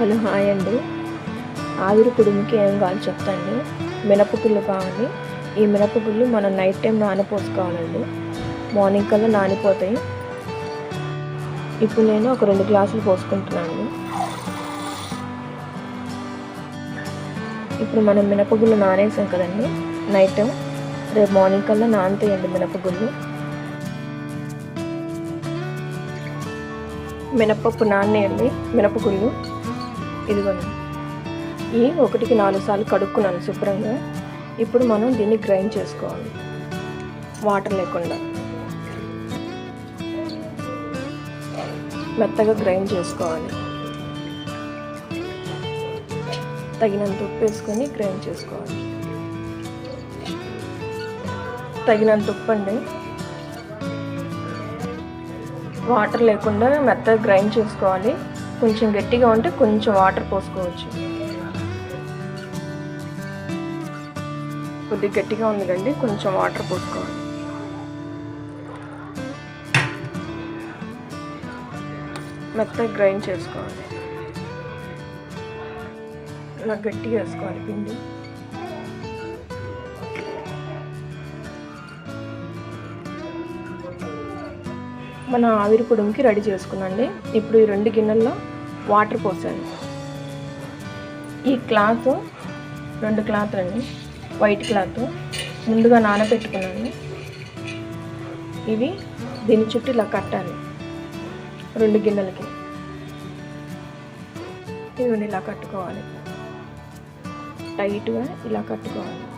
Hello hi అండి ఆవిరి కుడుముకి ఏం కావాలి చెప్తాను మినపగుళ్ళు కావాలి. ఈ మినపగుళ్ళు మనం నైట్ టైం నానపోసుకోవాలండి మార్నింగ్ కల్లా నానిపోతాయి. ఇప్పుడు నేను ఒక రెండు గ్లాసులు పోసుకుంటున్నాను. ఇప్పుడు మనం మినపగుళ్ళు నానేసాం కదండి. నైట్ టైం రేపు మార్నింగ్ కల్లా నానతాయండి మినపగుళ్ళు. మినపప్పు నానేయండి మినపగుళ్ళు. ఇదిగోండి. ఈ ఒకటికి నాలుగు సార్లు కడుక్కున్నాను శుభ్రంగా. ఇప్పుడు మనం దీన్ని గ్రైండ్ చేసుకోవాలి. వాటర్ లేకుండా. మెత్తగా గ్రైండ్ చేసుకోవాలి. తగినంత ఉప్పు వేసుకొని గ్రైండ్ చేసుకోవాలి. తగినంత ఉప్పు అండి. వాటర్ లేకుండా మెత్తగా గ్రైండ్ చేసుకోవాలి. కొంచెం గట్టిగా ఉంటే కొంచెం వాటర్ పోసుకోవచ్చు. కొద్దిగా గట్టిగా ఉంది కండి కొంచెం వాటర్ పోసుకోవాలి. మెత్తగా గ్రైండ్ చేసుకోవాలి. ఇలా గట్టిగా వేసుకోవాలి పిండి. మన ఆవిరి పొడుముకి రెడీ చేసుకున్నాండి. ఇప్పుడు ఈ రెండు గిన్నెల్లో వాటర్ పోసాను. ఈ క్లాత్ రెండు క్లాత్ అండి వైట్ క్లాత్. ముందుగా నానబెట్టుకున్నాను. ఇవి దీని చుట్టూ ఇలా కట్టాలి. రెండు గిన్నెలకి. ఇవి ఇలా కట్టుకోవాలి. టైట్గా ఇలా కట్టుకోవాలి.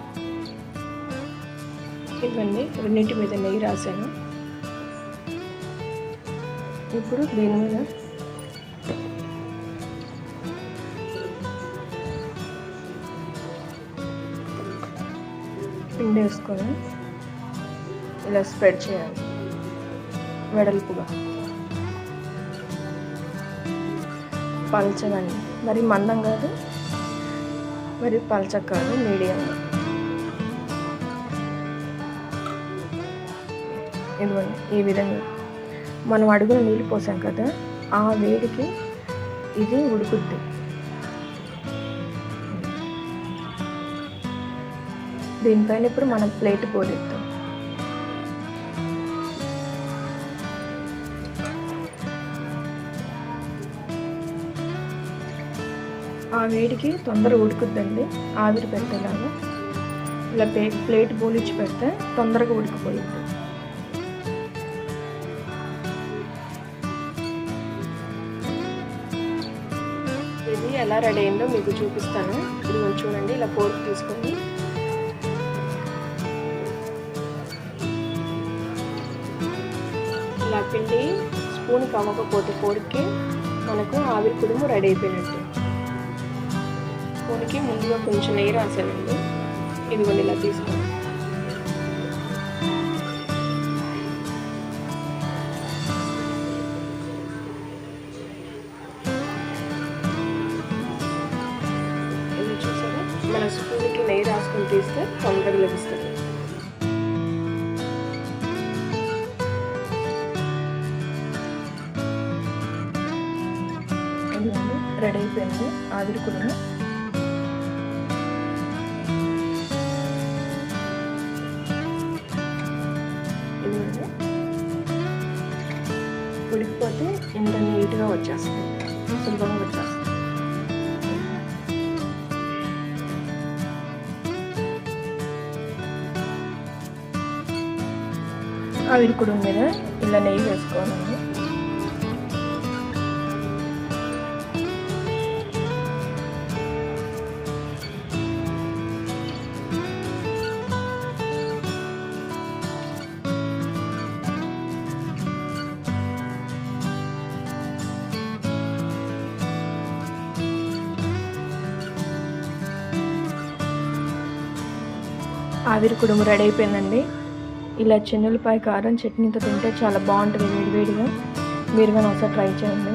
ఇవన్నీ రెండింటి మీద నెయ్యి రాశాను ఇప్పుడు దీని మీద పిండి వేసుకొని ఇలా స్ప్రెడ్ చేయాలి. వెడల్పుగా. పలచదండి మరి మందం కాదు మరి పలచ కాదు మీడియంగా ఇదిగోండి ఈ విధంగా. మనం అడుగున నీళ్ళు పోసాం కదా ఆ వేడికి ఇది ఉడుకుద్ది. దీనిపైన ఇప్పుడు మనం ప్లేట్ పోలిద్దాం. ఆ వేడికి తొందర ఉడుకుద్దండి ఆవిరి పెట్టేలాగా. ఇలా ప్లే ప్లేట్ పోలిచ్చి పెడితే తొందరగా ఉడికిపోయింది ఇది ఎలా రెడీ అయిందో మీకు చూపిస్తాను. ఇది కొంచెం చూడండి ఇలా ఫోర్క్ తీసుకొని ఇలా పిండి స్పూన్ కవ్వకపోతే ఫోర్క్కి మనకు ఆవిరి కుడుము రెడీ అయిపోయినట్టు. స్పూన్కి ముందుగా కొంచెం నెయ్యి రాశానండి ఇదిగోండి ఇలా తీసుకోండి. మన స్పూన్కి నెయ్యి రాసుకొని తీస్తే తొందరగా లభిస్తుంది. రెడీ అయిపోయింది. ఆవిరి కుడుము ఉడికిపోతే ఇంత నీట్గా వచ్చేస్తుంది. సులభంగా వచ్చేస్తుంది. ఆవిరి కుడుము మీద ఇలా నెయ్యి వేసుకోవాలండి ఆవిరి కుడుము రెడీ అయిపోయిందండి. ఇలా చెన్నులపాయ కారం చట్నీతో తింటే చాలా బాగుంటుంది వేడివేడిగా మీరు కానీ ఒకసారి ట్రై చేయండి.